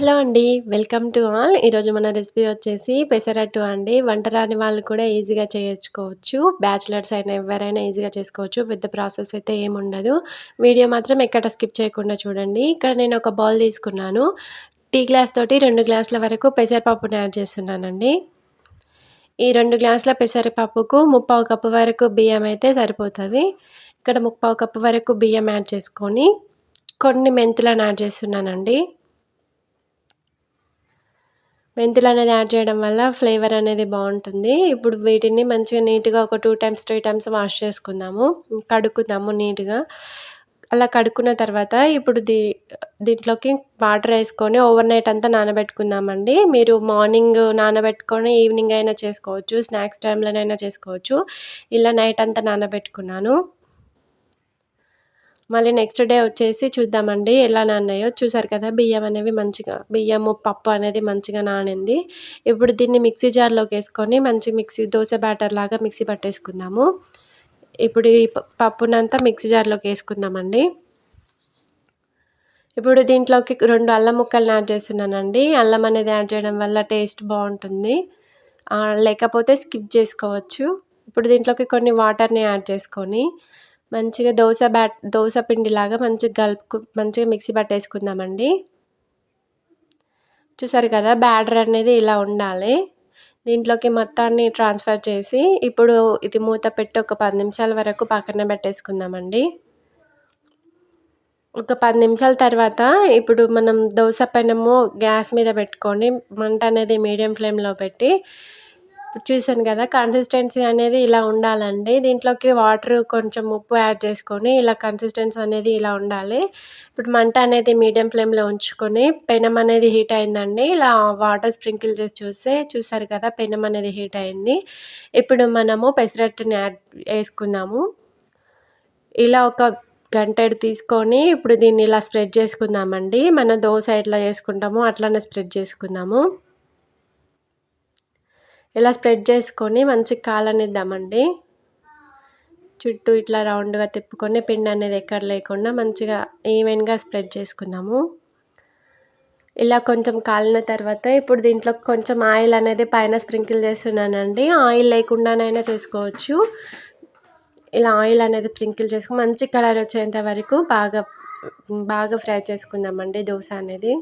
Hello అండి welcome to all. ఈరోజు మన రెసిపీ వచ్చేసి పెసరట్టు అండి. వంట రాని వాళ్ళు కూడా ఈజీగా చేసుకోవచ్చు బ్యాచిలర్స్ అయినా ఎవరైనా ఈజీగా చేసుకోవచ్చు. పెద్ద ప్రాసెస్ అయితే ఏముండదు వీడియో మాత్రం ఎక్కడ స్కిప్ చేయకుండా చూడండి. ఇక్కడ నేను ఒక బౌల్ తీసుకున్నాను. టీ గ్లాస్ తోటి రెండు గ్లాసుల వరకు పెసరపప్పుని యాడ్ చేస్తున్నానండి. ఈ రెండు గ్లాసుల పెసరపప్పుకు ముప్పావు కప్పు వరకు బియ్యం అయితే సరిపోతుంది. ఇక్కడ ముప్పావు కప్పు వరకు బియ్యం యాడ్ చేసుకొని కొన్ని మెంతులను యాడ్ చేస్తున్నానండి. మెంతులు అనేది యాడ్ చేయడం వల్ల ఫ్లేవర్ అనేది బాగుంటుంది. ఇప్పుడు వీటిని మంచిగా నీట్గా ఒక two times three times wash చేసుకుందాము. కడుక్కుందాము నీట్గా. అలా కడుక్కున్న తర్వాత ఇప్పుడు దీ దీంట్లోకి వాటర్ వేసుకొని ఓవర్ నైట్ అంతా నానబెట్టుకుందామండి. మీరు మార్నింగ్ నానబెట్టుకొని ఈవినింగ్ అయినా చేసుకోవచ్చు స్నాక్స్ టైంలోనైనా చేసుకోవచ్చు. ఇలా నైట్ అంతా నానబెట్టుకున్నాను. మళ్ళీ నెక్స్ట్ డే వచ్చేసి చూద్దామండి ఎలా నానాయో చూసారు కదా బియ్యం అనేవి మంచిగా బియ్యము పప్పు అనేది మంచిగా నానింది. ఇప్పుడు దీన్ని మిక్సీ జార్లోకి వేసుకొని మంచి మిక్సీ దోశ బ్యాటర్ లాగా మిక్సీ పట్టేసుకుందాము. ఇప్పుడు ఈ పప్పునంతా మిక్సీ జార్లోకి వేసుకుందామండి. ఇప్పుడు దీంట్లోకి రెండు అల్లం ముక్కలను యాడ్ చేస్తున్నానండి. అల్లం అనేది యాడ్ చేయడం వల్ల టేస్ట్ బాగుంటుంది. లేకపోతే స్కిప్ చేసుకోవచ్చు. ఇప్పుడు దీంట్లోకి కొన్ని వాటర్ని యాడ్ చేసుకొని మంచిగా దోశ బ్యాట్ దోశ పిండిలాగా మంచిగా కలుపుకు మంచిగా మిక్సీ పట్టేసుకుందామండి. చూసారు కదా బ్యాటర్ అనేది ఇలా ఉండాలి. దీంట్లోకి మొత్తాన్ని ట్రాన్స్ఫర్ చేసి ఇప్పుడు ఇది మూత పెట్టి ఒక పది నిమిషాల వరకు పక్కన పెట్టేసుకుందామండి. ఒక పది నిమిషాల తర్వాత ఇప్పుడు మనం దోశ పెనము గ్యాస్ మీద పెట్టుకొని మంట అనేది మీడియం ఫ్లేమ్లో పెట్టి చూసాను కదా కన్సిస్టెన్సీ అనేది ఇలా ఉండాలండి. దీంట్లోకి వాటర్ కొంచెం ఉప్పు యాడ్ చేసుకొని ఇలా కన్సిస్టెన్సీ అనేది ఇలా ఉండాలి. ఇప్పుడు మంట అనేది మీడియం ఫ్లేమ్లో ఉంచుకొని పెనం అనేది హీట్ అయిందండి. ఇలా వాటర్ స్ప్రింకిల్ చేసి చూస్తే చూసారు కదా పెనం అనేది హీట్ అయింది. ఇప్పుడు మనము పెసరట్టుని యాడ్ వేసుకుందాము. ఇలా ఒక గంటెడు తీసుకొని ఇప్పుడు దీన్ని ఇలా స్ప్రెడ్ చేసుకుందామండి. మన దోశ ఎట్లా చేసుకుంటామో అట్లానే స్ప్రెడ్ చేసుకుందాము. ఇలా స్ప్రెడ్ చేసుకొని మంచి కాలనిద్దామండి. చుట్టూ ఇట్లా రౌండ్గా తిప్పుకొని పిండి అనేది ఎక్కడ లేకుండా మంచిగా ఈవెన్గా స్ప్రెడ్ చేసుకుందాము. ఇలా కొంచెం కాలిన తర్వాత ఇప్పుడు దీంట్లో కొంచెం ఆయిల్ అనేది పైన స్ప్రింకిల్ చేస్తున్నానండి. ఆయిల్ లేకుండానైనా చేసుకోవచ్చు. ఇలా ఆయిల్ అనేది స్ప్రింకిల్ చేసుకుని మంచి కలర్ వచ్చేంత వరకు బాగా బాగా ఫ్రై చేసుకుందామండి దోశ అనేది.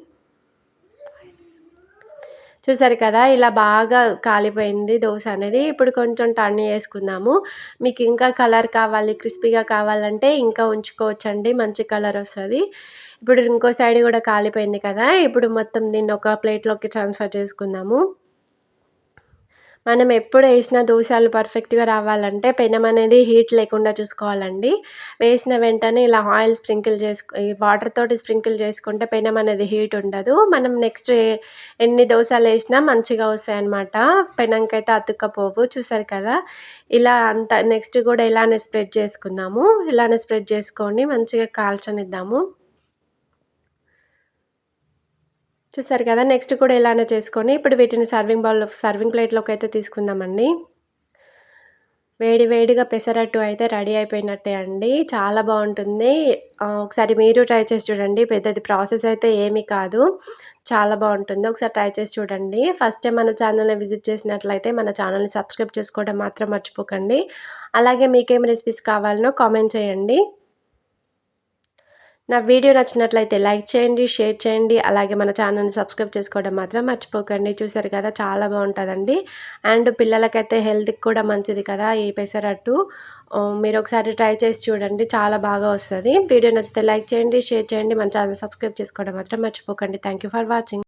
చూసారు కదా ఇలా బాగా కాలిపోయింది దోశ అనేది. ఇప్పుడు కొంచెం టర్న్ చేసుకుందాము. మీకు ఇంకా కలర్ కావాలి క్రిస్పీగా కావాలంటే ఇంకా ఉంచుకోవచ్చండి మంచి కలర్ వస్తుంది. ఇప్పుడు ఇంకో సైడ్ కూడా కాలిపోయింది కదా ఇప్పుడు మొత్తం దీన్ని ఒక ప్లేట్లోకి ట్రాన్స్ఫర్ చేసుకుందాము. మనం ఎప్పుడు వేసిన దోశలు పర్ఫెక్ట్గా రావాలంటే పెనం అనేది హీట్ లేకుండా చూసుకోవాలండి. వేసిన వెంటనే ఇలా ఆయిల్ స్ప్రింకిల్ చేసుకు వాటర్ తోటి స్ప్రింకిల్ చేసుకుంటే పెనం అనేది హీట్ ఉండదు. మనం నెక్స్ట్ ఎన్ని దోశలు వేసినా మంచిగా వస్తాయి అన్నమాట పెనంకైతే అతుక్కపోవు చూసారు కదా? ఇలా అంత నెక్స్ట్ కూడా ఇలానే స్ప్రెడ్ చేసుకుందాము. ఇలానే స్ప్రెడ్ చేసుకొని మంచిగా కాల్చనిద్దాము. చూసారు కదా నెక్స్ట్ కూడా ఇలానే చేసుకొని ఇప్పుడు వీటిని సర్వింగ్ బౌల్ సర్వింగ్ ప్లేట్లోకి అయితే తీసుకుందామండి. వేడి వేడిగా పెసరట్టు అయితే రెడీ అయిపోయినట్టే అండి. చాలా బాగుంటుంది. ఒకసారి మీరు ట్రై చేసి చూడండి. పెద్దది ప్రాసెస్ అయితే ఏమీ కాదు. చాలా బాగుంటుంది. ఒకసారి ట్రై చేసి చూడండి. ఫస్ట్ టైం మన ఛానల్ని విజిట్ చేసినట్లయితే మన ఛానల్ని సబ్స్క్రైబ్ చేసుకోవడం మాత్రం మర్చిపోకండి. అలాగే మీకేం రెసిపీస్ కావాలనో కామెంట్ చేయండి. నా వీడియో నచ్చినట్లయితే లైక్ చేయండి షేర్ చేయండి. అలాగే మన ఛానల్ని సబ్స్క్రైబ్ చేసుకోవడం మాత్రం మర్చిపోకండి. చూసారు కదా చాలా బాగుంటుందండి. అండ్ పిల్లలకైతే హెల్త్కి కూడా మంచిది కదా ఈ పెసరట్టు. మీరు ఒకసారి ట్రై చేసి చూడండి చాలా బాగా వస్తుంది. వీడియో నచ్చితే లైక్ చేయండి షేర్ చేయండి. మన ఛానల్ సబ్స్క్రైబ్ చేసుకోవడం మాత్రం మర్చిపోకండి. Thank for watching.